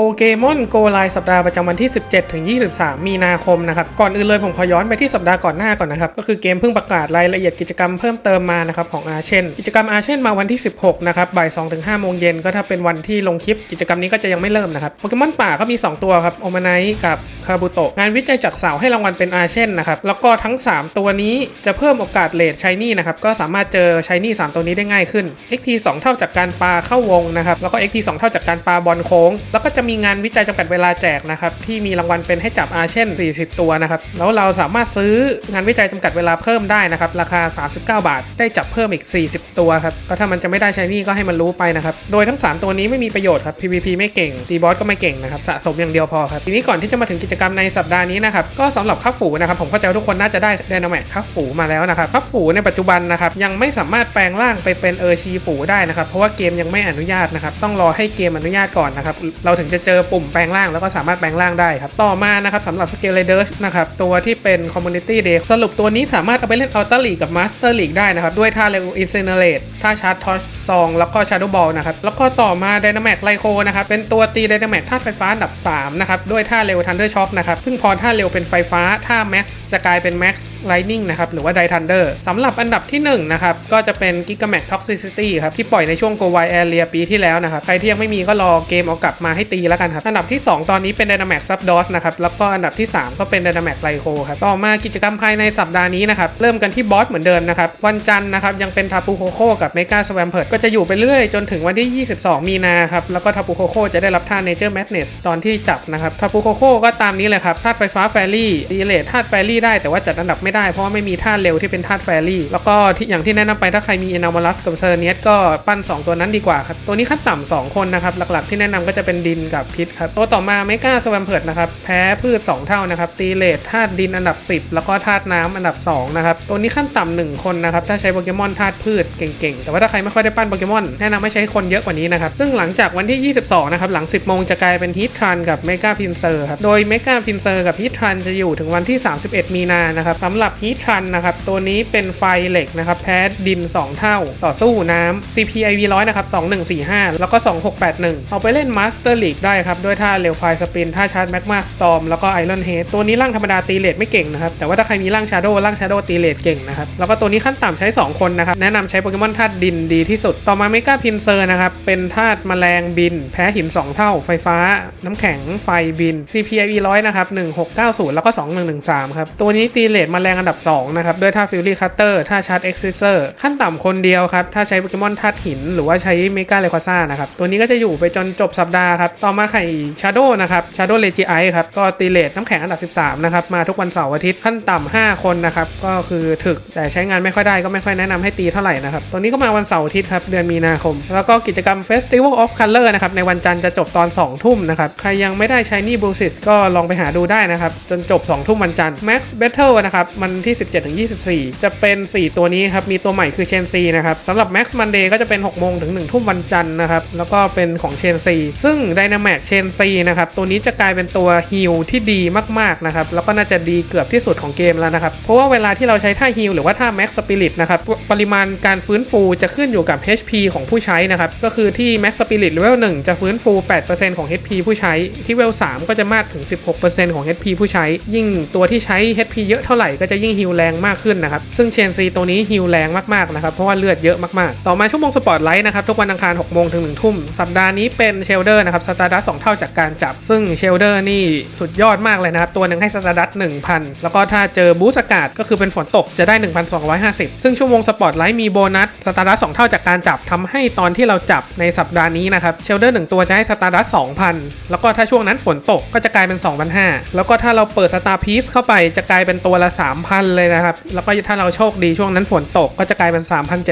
โปเกมอนโกไลสัปดาห์ประจำวันที่ 17 ถึง 23 มีนาคมนะครับ ก่อนอื่นเลยผมขอย้อนไปที่สัปดาห์ก่อนหน้าก่อนนะครับ ก็คือเกมเพิ่งประกาศรายละเอียดกิจกรรมเพิ่มเติมมานะครับของอาเชนกิจกรรมอาเชนมาวันที่ 16 นะครับ บ่าย2ถึง5โมงเย็นก็ถ้าเป็นวันที่ลงคลิป กิจกรรมนี้ก็จะยังไม่เริ่มนะครับ โปเกมอนป่าก็มี 2 ตัวครับโอมาไนกับคาบุโตะ งานวิจัยจากเสาให้รางวัลเป็นอาเชนนะครับ แล้วก็ทั้ง 3 ตัวนี้จะเพิ่มโอกาสเลทชายนี่นะครับ ก็สามารถเจอชายนี่3ตัวนี้ได้ง่ายขึ้น XP 2 เท่าจากการปาเข้าวงนะครับ แล้วก็ XP 2 เท่าจากการปาบอลโค้ง แล้วก็จะมีงานวิจัยจำกัดเวลาแจกนะครับที่มีรางวัลเป็นให้จับอาเช่น 40 ตัวนะครับแล้วเราสามารถซื้องานวิจัยจำกัดเวลาเพิ่มได้นะครับราคา 39 บาท ได้จับเพิ่มอีก 40 ตัวครับก็ถ้ามันจะไม่ได้ใช้นี่ก็ให้มันรู้ไปนะครับโดยทั้ง 3 ตัวนี้ไม่มีประโยชน์ครับ PVP ไม่เก่งตีบอสก็ไม่เก่งนะครับสะสมอย่างเดียวพอครับทีนี้ก่อนที่จะมาถึงกิจกรรมในสัปดาห์นี้นะครับก็สำหรับคับฝูนะครับผมเข้าใจว่าทุกคนน่าจะได้ไดนาแมกคับฝูมาแล้วนะครับคับฝูในปัจจุบันนะครับยังไม่สามารถแปลงร่างไปเป็นเออร์ชีฝูได้นะครับเพราะว่าเกมยังไม่อนุญาตนะครับต้องรอให้เกมอนุญาตก่อนนะครับเราถึงจะเจอปุ่มแปลงร่างแล้วก็สามารถแปลงร่างได้ครับ ต่อมานะครับสำหรับสเกลเลเดอร์นะครับ ตัวที่เป็นคอมมูนิตี้เด็กสรุปตัวนี้สามารถเอาไปเล่นอัลต้าลีกับมาสเตอร์ลีกได้นะครับ ด้วยท่าเร็วอินเซเนเรตท่าชาร์จทอชซองแล้วก็ชาร์ดบอลนะครับ แล้วก็ต่อมาไดนาแมกไลโคนะครับ เป็นตัวตีไดนาแมกธาตุไฟฟ้าอันดับ 3 นะครับ ด้วยท่าเร็วทันเดอร์ช็อคนะครับ ซึ่งพอท่าเร็วเป็นไฟฟ้าท่าแม็กซ์จะกลายเป็นแม็กซ์ไลนิ่งนะครับหรือว่าไดทันเดอร์สำหรับอันดับที่1นะครับก็จะเป็นกิกาแมกท็อกซิซิตี้ครับที่ปล่อยในช่วงโกไวแอเรียปีที่แล้วนะครับใครที่ยังไม่มีก็รอเกมเอากลับมาให้ตีแล้วกันครับ อันดับที่ 2 ตอนนี้เป็นไดนาแมกซับดอสนะครับ แล้วก็อันดับที่ 3 ก็เป็นไดนาแมกไลโคครับ ต่อมากิจกรรมภายในสัปดาห์นี้นะครับ เริ่มกันที่บอสเหมือนเดิมนะครับ วันจันทร์นะครับยังเป็นทาปูโคโคกับเมกาสแวมเพิร์ดก็จะอยู่ไปเรื่อยจนถึงวันที่ 22 มีนาครับ แล้วก็ทาปูโคโคจะได้รับท่าเนเจอร์แมทเนสตอนที่จับนะครับ ทาปูโคโคก็ตามนี้เลยครับ ธาตุไฟฟ้าแฟรี่ดีเลทธาตุแฟรี่ได้แต่ว่าจัดอันดับไม่ได้เพราะว่าไม่มีธาตุเร็วที่เป็นธาตุแฟรี่ แล้วก็ที่อย่างที่แนะนำไปถ้าใครมีเอนามาลัสกับเซอร์เนียสก็ปั้น 2 ตัวนั้นดีกว่าครับ ตัวนี้ขั้นต่ำสองคนนะครับ หลักๆที่แนะนำก็จะเป็นดินกับพิษครับตัวต่อมาไมก้าสแวมเพิร์ดนะครับแพ้พืช 2 เท่านะครับ ตีเลทธาตุดินอันดับ 10 แล้วก็ธาตุน้ำอันดับ2นะครับตัวนี้ขั้นต่ำ 1 คนนะครับถ้าใช้โปเกมอนธาตุพืชเก่งๆ แต่ว่าถ้าใครไม่ค่อยได้ปั้นโปเกมอนแนะนำให้ใช้คนเยอะกว่านี้นะครับซึ่งหลังจากวันที่ 22 นะครับหลัง 10 โมงจะกลายเป็นฮิตทรันกับไมกาพินเซอร์ครับโดยไมกาพินเซอร์กับฮิตทรันจะอยู่ถึงวันที่ 31 มีนานะครับสำหรับฮิตทรันนะครับตัวนี้เป็นไฟเหล็กนะครับแพ้ดิน 2 เท่า ต่อสู้น้ำ CPIV 100นะครับ2145 แล้วก็ 2681 เอาไปเล่น Master League 10 ได้ครับ ด้วยท่าเรลวไฟสปินท่าชาร์จแมกมาสตอมแล้วก็ไอรอนเฮดตัวนี้ร่างธรรมดาตีเลทไม่เก่งนะครับ แต่ว่าถ้าใครมีร่างชาโดว์ร่างชาโดว์ตีเลทเก่งนะครับ แล้วก็ตัวนี้ขั้นต่ำใช้ 2 คนนะครับ แนะนำใช้โปเกมอนธาตุดินดีที่สุด ต่อมาเมกาพินเซอร์นะครับ เป็นธาตุแมลงบิน แพ้หิน 2 เท่า ไฟฟ้า น้ำแข็งไฟบิน CPIE ร้อยนะครับ1690 แล้วก็ 2113ครับตัวนี้ตีเลทแมลงอันดับ2นะครับด้วยท่าฟิลลี่คัตเตอร์ท่าชาร์จเอ็กซิเซอร์ขั้นต่ำคนเดียวครับถ้าใช้โปเกมอนธาตุหิน หรือว่าใช้เมกาเลควาซ่านะครับตัวนี้ก็จะอยู่ไปจนจบสัปดาห์ครับตอมาไข่ชาโดนะครับชาโดเลจิไอครับ ก็ตีเลทน้ำแข็งอันดับ 13 นะครับ มาทุกวันเสาร์อาทิตย์ขั้นต่ำ5คนนะครับ ก็คือถึกแต่ใช้งานไม่ค่อยได้ก็ไม่ค่อยแนะนำให้ตีเท่าไหร่นะครับ ตัวนี้ก็มาวันเสาร์อาทิตย์ครับ เดือนมีนาคม แล้วก็กิจกรรม Festival of Color นะครับ ในวันจันทร์จะจบตอน 2 ทุ่มนะครับ ใครยังไม่ได้ใช้นี่บลูซิสก็ลองไปหาดูได้นะครับ จนจบ 2 ทุ่มวันจันทร์ Max Battle นะครับ มันที่ 17-24 จะเป็น 4 ตัวนี้ครับ มีตัวใหม่คือเชนซีนะครับสำหรับ Max Monday ก็จะเป็น6โมงถึง1ทุ่มวันจันทร์นะครับแล้วก็เป็นของเชนซีซึ่ง Dynamax เชนซีนะครับ ตัวนี้จะกลายเป็นตัวฮิลที่ดีมากๆนะครับ แล้วก็น่าจะดีเกือบที่สุดของเกมแล้วนะครับ เพราะว่าเวลาที่เราใช้ท่าฮิลหรือว่าท่า Max Spirit นะครับ ปริมาณการฟื้นฟูจะขึ้นอยู่กับ HP ของผู้ใช้นะครับ ก็คือที่ Max Spirit Level 1จะฟื้นฟู 8%ของ HP ผู้ใช้ ที่ Level 3ก็จะมากถึง 16%ของ HP ผู้ใช้ ยิ่งตัวที่ใช้ HP เยอะเท่าไหร่ก็จะยิ่งฮิลแรงมากขึ้นนะครับ ซึ่งเชนซีตัวนี้ฮิลแรงมากๆนะครับ เพราะว่าเลือดเยอะมากๆ ต่อมาชั่วโมงสปอตไลท์นะครับทุกวันอังคาร6โมงถึง1ทุ่มสัปดาห์นี้เป็นเชลเดอร์นะครับสตาร์ดัส2เท่าจากการจับ ซึ่งเชลเดอร์นี่สุดยอดมากเลยนะครับ ตัวหนึ่งให้สตาร์ดัส1,000แล้วก็ถ้าเจอบูสอากาศก็คือเป็นฝนตกจะได้ 1,250 ซึ่งชั่วโมงสปอตไลท์มีโบนัสสตาร์ดัส2เท่าจากการจับทำให้ตอนที่เราจับในสัปดาห์นี้นะครับเชลเดอร์1ตัวจะให้สตาร์ดัส2,000แล้วก็ถ้าช่วงนั้นฝนตกก็จะกลายเป็น2,500แล้วก็ถ้าเราเปิดสตาร์พีซเข้าไปจะกลายเป็นตัวละ3,000 เลยนะครับ แล้วก็ถ้าเราโชคดีช่วงนั้นฝนตกก็จะกลายเป็น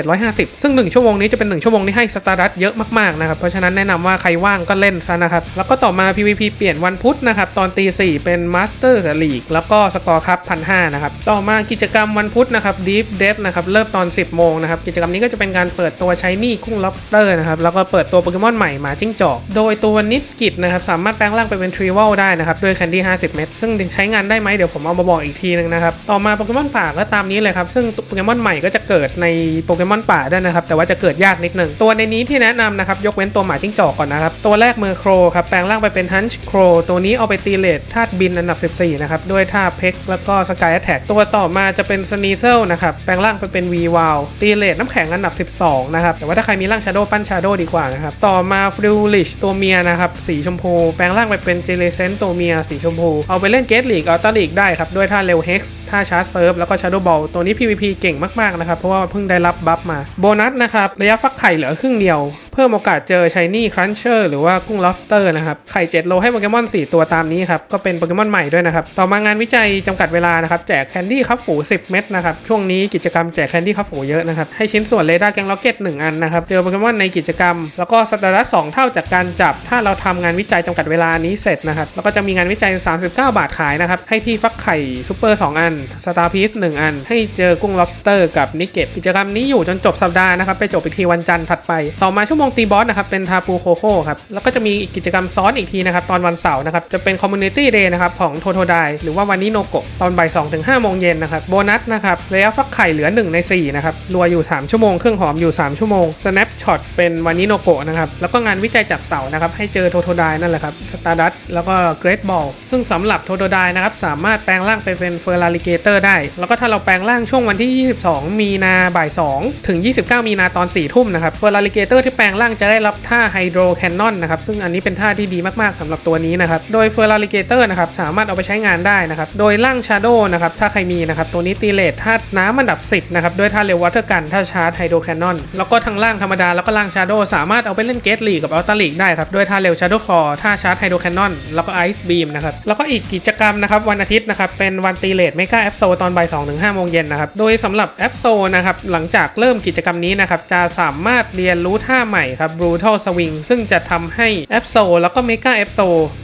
3,750 ซึ่ง 1 ชั่วโมงนี้จะเป็น 1 ชั่วโมงที่ให้สตาร์ดัสเยอะมากๆนะครับ เพราะฉะนั้นแนะนำว่าใครว่างก็เล่นซะนะครับ แล้วก็ต่อมา PVP เปลี่ยนวันพุธนะครับ ตอนตี4เป็นมาสเตอร์ลีกแล้วก็สกอร์ครับพันห้านะครับ ต่อมากิจกรรมวันพุธนะครับ Deep d e v นะครับเริ่มตอน 10 โมงนะครับ กิจกรรมนี้ก็จะเป็นการเปิดตัวใช้นี่กุ้ง lobster นะครับ แล้วก็เปิดตัวโปเกมอนใหม่หมาจิ้งจอก โดยตัวนิดกิจนะครับสามารถแปลงร่างไปเป็นทรีว l ได้นะครับด้วยแคนดี้50 เม็ดซึ่งใช้งานได้ไหมเดี๋ยวผมเอามาบอกอีกทีนึงนะครับต่อมาโปเกมอนป่าก็ตามนี้เลยครับซึ่งโปเกมอนใหม่ก็จะเกิดในโปเกมอนป่าด้นะครับแต่ว่าจะเกิดยากนิดหนึ่งตัวในนี้ที่แนะนำนะครับยกเว้นตัวหมาจิ้งจอกก่อนนะครับตัวแรกเมอร์โครครับแปลงร่างไปเป็น Hunch Crow ตัวนี้เอาไปตีเลทธาตุบินอันดับ 14 นะครับ ด้วยท่าเพกแล้วก็ Sky Attack ตัวต่อมาจะเป็น Sneasel นะครับ แปลงร่างไปเป็น V w o w ตีเลทน้ำแข็งอันดับ 12 นะครับ แต่ว่าถ้าใครมีร่าง Shadow ปั้น Shadow ดีกว่านะครับ ต่อมา f r i l i s h ตัวเมียนะครับ สีชมพู แปลงร่างไปเป็น j e l e c e n t ตัวเมียสีชมพู เอาไปเล่น Gate League Ultra League ได้ครับด้วยท่า Rail Hex ท่าชาร์จเซิร์ฟแล้วก็ Shadow Ball ตัวนี้ PVP เก่งมากๆนะครับ เพราะว่าเพิ่งได้รับบัฟมา โบนัสนะครับ ระยะฟักไข่เหลือครึ่งเดียว เพิ่มโอกาสเจอ Shiny Cruncher หรือว่ากุ้ง Lobster นะครับ ไข่ 7 โลให้โปเกมอน 4 ตัวตามนี้ครับ ก็เป็นโปเกมอนใหม่ด้วยนะครับ ต่อมางานวิจัยจำกัดเวลานะครับ แจกแคนดี้คัพฝู 10 เม็ดนะครับ ช่วงนี้กิจกรรมแจกแคนดี้คัพฝูเยอะนะครับ ให้ชิ้นส่วนเรดาร์แกงล็อกเก็ต1อันนะครับ เจอโปเกมอนในกิจกรรม แล้วก็สตาร์ดัส2เท่าจากการจับ ถ้าเราทำงานวิจัยจำกัดเวลานี้เสร็จนะครับแล้วก็จะมีงานวิจัย 39 บาทขายนะครับให้ที่ฟักไข่ซูเปอร์2อันสตาร์พีซ1อัน ให้เจอกุ้ง lobster กับนิกเก็ตกิจกรรมนี้อยู่จนจบสัปดาห์นะครับ ไปจบอีกทีวันจันทร์ถัดไป ต่อมาชั่วโมงตีบอสนะครับ เป็นทาปูโคโค่ครับ แล้วก็จะมีกิจกรรมซ้อนอีกทีนะครับ ตอนวันเสาร์นะครับ จะเป็น community day นะครับ ของโทโทไดหรือว่าวันนี้โนโกะตอนบ่าย2ถึง5โมงเย็นนะครับโบนัสนะครับระยะฟักไข่เหลือ 1 ใน 4 นะครับรัวอยู่ 3 ชั่วโมง เครื่องหอมอยู่ 3 ชั่วโมง snapshot เป็นวันนี้โนโกะนะครับ แล้วก็งานวิจัยจากเสาร์นะครับ ให้เจอโทโทไดนั่นแหละครับสตาร์ดัสแล้วก็เกรดบอลซึ่งสำหรับโทโทไดนะครับ สามารถแปลงร่างไปเป็นเฟอร์ราลิเกเตอร์ได้ แล้วก็ถ้าเราแปลงร่างช่วงวันที่ 22 มีนาบ่าย 2 ถึง 29 มีนาตอน 4 ทุ่มนะครับเฟอร์ราลิเกเตอร์ที่แปลงร่างจะได้รับท่าไฮโดรแคนนอนนะครับซึ่งอันนี้เป็นท่าที่ดีมากๆสำหรับตัวนี้นะครับโดยเฟอร์ราลิเกเตอร์นะครับสามารถเอาไปใช้งานได้นะครับโดยร่างชาโดนะครับถ้าใครมีนะครับตัวนี้ตีเลทธาตุน้ำอันดับ 10นะครับด้วยท่าเร็ววอเตอร์กันท่าชาร์จไฮโดรแคนนอนแล้วก็ทั้งร่างธรรมดาแล้วก็ร่างชาโดสามารถเอาไปเล่นเกตลีกับอัลตาลีกได้ครับด้วยท่าเร็วชาโดคอท่าชาร์จไฮโดรแคนนอนแล้วก็ไอซ์บีมนะครับแล้วก็อีกกิจกรรมนะครับวันอาทิตย์นะครับเป็นวันตีเลทเมกาแอปโซตอนบ่าย2ถึง5โมงเย็นนะครับ โดยสำหรับแอปโซนะครับ หลังจากเริ่มกิจกรรมนี้นะครับ จะสามารถเรียนรู้ท่าใหม่ครับ Brutal Swing ซึ่งจะทำให้แอปโซแล้วก็เมกาแอปโซ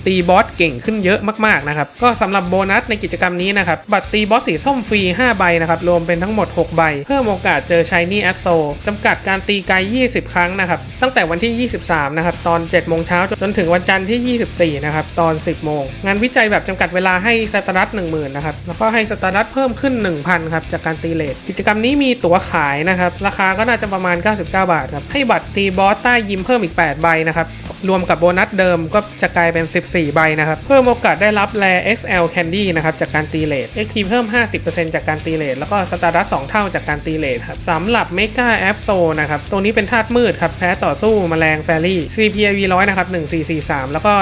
ตีบอสเก่งขึ้นเยอะมาก ๆ นะครับ ก็สำหรับโบนัสในกิจกรรมนี้นะครับ บัตรตีบอสสีส้มฟรี 5 ใบนะครับ รวมเป็นทั้งหมด 6 ใบ เพิ่มโอกาสเจอ Shiny a p s o จำกัดการตีไกล20 ครั้งนะครับ ตั้งแต่วันที่ 23 นะครับ ตอน 7 โมงเช้าจนถึงวันจันทร์ที่ 24 นะครับ ตอน 10 โมง งานวิจัยแบบจำกัดเวลาให้สตาร์ดัส10,000นะครับ แล้วก็ให้สตาร์ดัสเพิ่มขึ้น 1,000ครับจากการตีเลทกิจกรรมนี้มีตั๋วขายนะครับ ราคาก็น่าจะประมาณ 99 บาทครับ ให้บัตรตีบอสใต้ยิมเพิ่มอีก 8 ใบนะครับ รวมกับโบนัสเดิมก็จะกลายเป็น 14 ใบนะครับ เพิ่มโอกาสได้รับแร XL Candy นะครับจากการตีเลท XP เพิ่ม 50%จากการตีเลทแล้วก็สตาร์ดัส2เท่าจากการตีเลทครับสำหรับ Mega a p s o นะครับตัวนี้เป็นธาตุมืดครับแพ้ต่อสู้แมลงแฟรี่ CPIV 100นะครับ1443 แล้วก็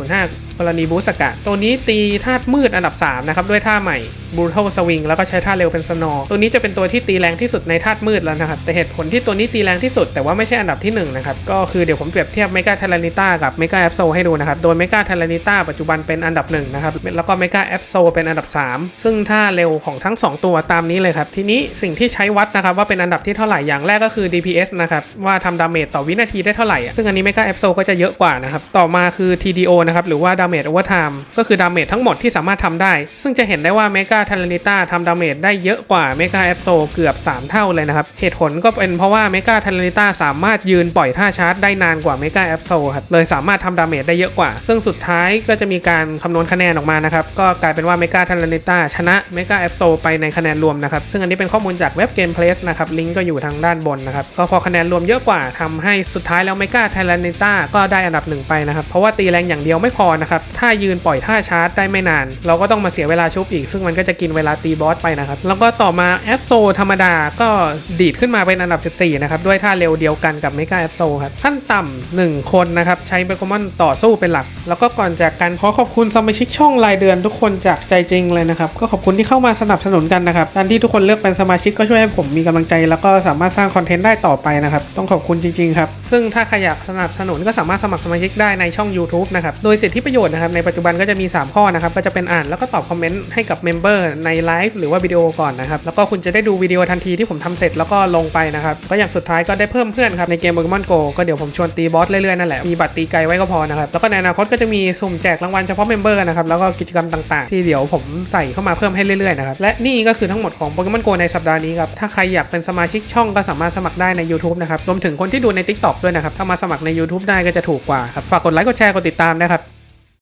1805กรณีบูสกะ ตัวนี้ตีธาตุมืดอันดับ 3 นะครับ ด้วยท่าใหม่ Brutal Swing แล้วก็ใช้ท่าเร็วเป็น Snow ตัวนี้จะเป็นตัวที่ตีแรงที่สุดในธาตุมืดแล้วนะครับ แต่เหตุผลที่ตัวนี้ตีแรงที่สุดแต่ว่าไม่ใช่อันดับที่ 1 นะครับ ก็คือเดี๋ยวผมเปรียบเทียบ Mega t ท r a n i t a กับ Mega a p s o ให้ดูนะครับ โดย Mega t ท r a n i t a ปัจจุบันเป็นอันดับ1นะครับแล้วก็ Mega a p s o เป็นอันดับ 3 ซึ่งท่าเร็วของทั้ง 2 ตัวตามนี้เลยครับทีนี้สิ่งที่ใช้วัดนะครับว่าเป็นอันดับที่เท่าไหร่อย่างแรกก็คือ DPS นะครับว่าทำดาเมจต่อวินาทีได้เท่าไหร่ซึ่งอันนี้ Mega a p s o ก็จะเยอะกว่านะครับต่อมาคือ TDO นะครับหรือว่า Damage Over Time ก็คือดาเมจทั้งหมดที่สามารถทำได้ ซึ่งจะเห็นได้ว่าเมกาทารานิต้าทำดาเมจได้เยอะกว่าเมกาแอปโซเกือบ 3 เท่าเลยนะครับ เหตุผลก็เป็นเพราะว่าเมกาทารานิต้าสามารถยืนปล่อยท่าชาร์จได้นานกว่าเมกาแอปโซครับเลยสามารถทำดาเมจได้เยอะกว่า ซึ่งสุดท้ายก็จะมีการคำนวณคะแนนออกมานะครับก็กลายเป็นว่าเมกาทารานิต้าชนะเมกาแอปโซไปในคะแนนรวมนะครับซึ่งอันนี้เป็นข้อมูลจากเว็บเกมเพลสนะครับลิงก์ก็อยู่ทางด้านบนนะครับก็พอคะแนนรวมเยอะกว่าทำให้สุดท้ายแล้วเมกาทารานิต้าก็ได้อันดับหนึ่งไปนะครับเพราะว่าตีแรงอย่างเดียวไม่พอนะครับถ้ายืนปล่อยท่าชาร์จได้ไม่นาน เราก็ต้องมาเสียเวลาชุบอีก ซึ่งมันก็จะกินเวลาตีบอสไปนะครับ แล้วก็ต่อมาแอปโซธรรมดาก็ดีดขึ้นมาเป็นอันดับ 14 นะครับ ด้วยท่าเร็วเดียวกันกับเมกาแอปโซครับขั้นต่ำหนึ่งคนนะครับ ใช้เบคอมอนต่อสู้เป็นหลัก แล้วก็ก่อนจากกันขอขอบคุณสมาชิกช่องรายเดือนทุกคนจากใจจริงเลยนะครับ ก็ขอบคุณที่เข้ามาสนับสนุนกันนะครับการที่ทุกคนเลือกเป็นสมาชิกก็ช่วยให้ผมมีกำลังใจ แล้วก็สามารถสร้างคอนเทนต์ได้ต่อไปนะครับต้องขอบคุณจริงๆครับซึ่งถ้าใครอยากสนับสนุนก็สามารถสมัครสมาชิกได้ในช่อง YouTube นะครับโดยสิทธิประโยชน์นะครับ ในปัจจุบันก็จะมี 3 ข้อนะครับ ก็จะเป็นอ่านแล้วก็ตอบคอมเมนต์ให้กับเมมเบอร์ในไลฟ์หรือว่าวิดีโอก่อนนะครับ แล้วก็คุณจะได้ดูวิดีโอทันทีที่ผมทำเสร็จแล้วก็ลงไปนะครับ ก็อย่างสุดท้ายก็ได้เพิ่มเพื่อนครับในเกม Pokemon Go ก็เดี๋ยวผมชวนตีบอสเรื่อยๆนั่นแหละ มีบัตรตีไกลไว้ก็พอนะครับ แล้วก็ในอนาคตก็จะมีสุ่มแจกรางวัลเฉพาะเมมเบอร์นะครับ แล้วก็กิจกรรมต่างๆ ที่เดี๋ยวผมใส่เข้ามาเพิ่มให้เรื่อยๆนะครับ และนี่ก็คือทั้งหมดของ Pokemon Go ในสัปดาห์นี้ครับ ถ้าใครอยากเป็นสมาชิกช่องก็สามารถสมัครได้ใน YouTube นะครับ รวมถึงคนที่ดูใน TikTok ด้วยนะครับ ถ้ามาสมัครใน YouTube ได้ก็จะถูกกว่าครับ ฝากกดไลค์ กดแชร์ กดติดตามนะครับ